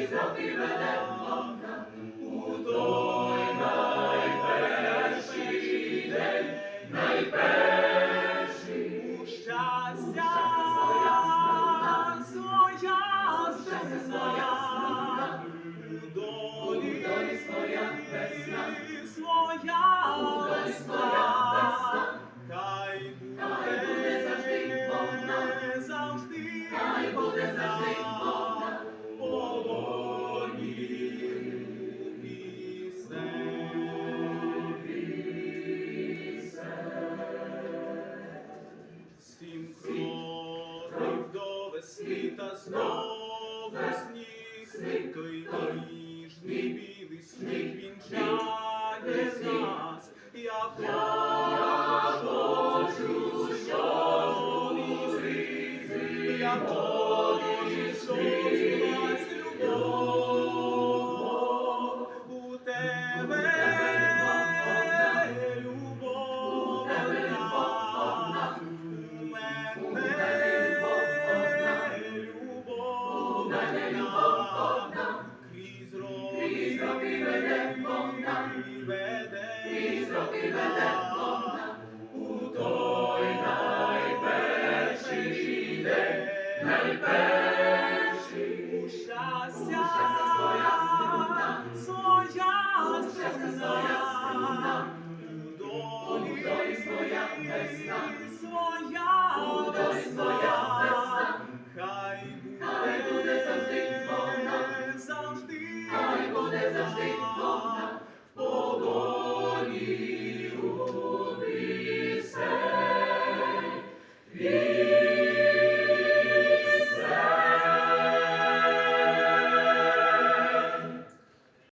крізь роки веде у той найперший день, у щастя своя. весна, знову сніг, той ніжний білий сніг вінчає нас. Я хочу, що із я хочу, щоб у той найперший день, найперший. Ущася своя своя своя своя. Хай буде завжди вона, завжди, хай буде завжди вона.